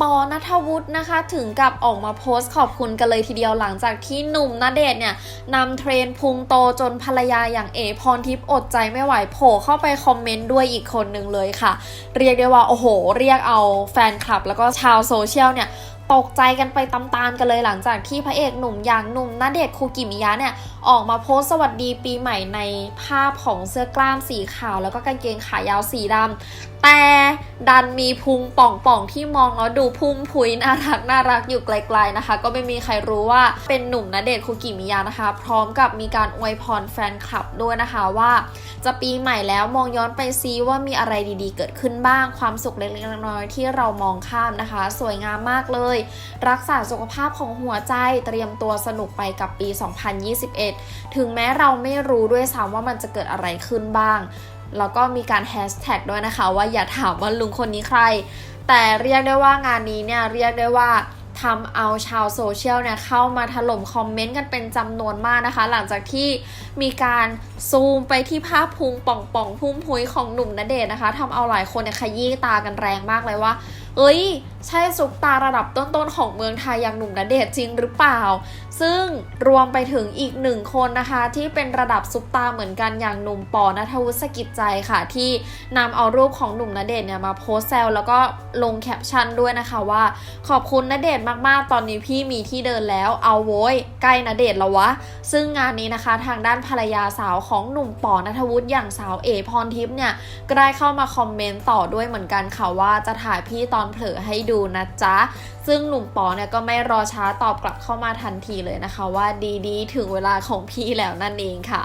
ปอนัทวุฒินะคะ ถึงกับออกมาโพสต์ขอบคุณกันเลยทีเดียวหลังจากที่หนุ่มณเดชน์เนี่ยนำเทรนพุงโตจนภรรยาอย่างเอพรทิพย์อดใจไม่ไหวโผล่เข้าไปคอมเมนต์ด้วยอีกคนหนึ่งเลยค่ะ เรียกได้ว่า โอ้โห เรียกเอาแฟนคลับแล้วก็ชาวโซเชียลเนี่ยตกใจกันไปตามๆกันเลยหลังจากที่พระเอกหนุ่มอย่างหนุ่มณเดชน์คูกิมิยะเนี่ยออกมาโพสสวัสดีปีใหม่ในภาพของเสื้อกล้ามสีขาว แล้วก็กางเกงขายาวสีดำ แต่ดันมีพุงป่องๆที่มองแล้วดูพุ่มพุยน่ารักน่ารักอยู่ไกลๆนะคะ ก็ไม่มีใครรู้ว่าเป็นหนุ่มณเดชคูกิมิยะนะคะ พร้อมกับมีการอวยพรแฟนคลับด้วยนะคะว่า จะปีใหม่แล้วมองย้อนไปซิว่ามีอะไรดีๆ เกิดขึ้นบ้างความสุขเล็กๆน้อยๆที่เรามองข้ามนะคะ สวยงามมากเลย รักษาสุขภาพของหัวใจเตรียมตัวสนุกไปกับปี 2021 ถึงแม้เราไม่รู้ด้วยซ้ำว่ามันจะเกิดอะไรขึ้นบ้าง แล้วก็มีการแฮชแท็กด้วยนะคะ ว่าอย่าถามว่าลุงคนนี้ใคร แต่เรียกได้ว่างานนี้เนี่ยเรียกได้ว่าทำเอาชาวโซเชียลเนี่ยเข้ามาถล่มคอมเมนต์กันเป็นจำนวนมากนะคะ หลังจากที่มีการซูมไปที่ภาพพุงป่องป่องๆพุ่มพุยของหนุ่มณเดชนนะคะทำเอาหลายคนเนี่ยขยี้ตากันแรงมากเลยว่า เอ้ย ใช่ซุปตาระดับต้นๆของเมืองไทยอย่างหนุ่มณเดชน์จริงหรือเปล่า ซึ่งรวมไปถึงอีกหนึ่งคนนะคะ ที่เป็นระดับซุปตาเหมือนกันอย่างหนุ่มปอนัทวุฒิสกิจใจค่ะ ที่นำเอารูปของหนุ่มณเดชน์เนี่ยมาโพสแซวแล้วก็ลงแคปชั่นด้วยนะคะว่า ขอบคุณณเดชน์มากๆ ตอนนี้พี่มีที่เดินแล้วเอาโว้ยใกล้ณเดชน์แล้ววะ ซึ่งงานนี้นะคะทางด้านภรรยาสาวของหนุ่มปอนัทวุฒิอย่างสาวเอพรทิพย์เนี่ยก็ได้เข้ามาคอมเมนต์ต่อด้วยเหมือนกันค่ะว่าจะถ่ายพี่ตอนอนเผลอให้ดูนะจ๊ะ ซึ่งหนุ่มปอเนี่ยก็ไม่รอช้าตอบกลับเข้ามาทันทีเลยนะคะ ว่าดีๆ ถึงเวลาของพี่แล้วนั่นเองค่ะ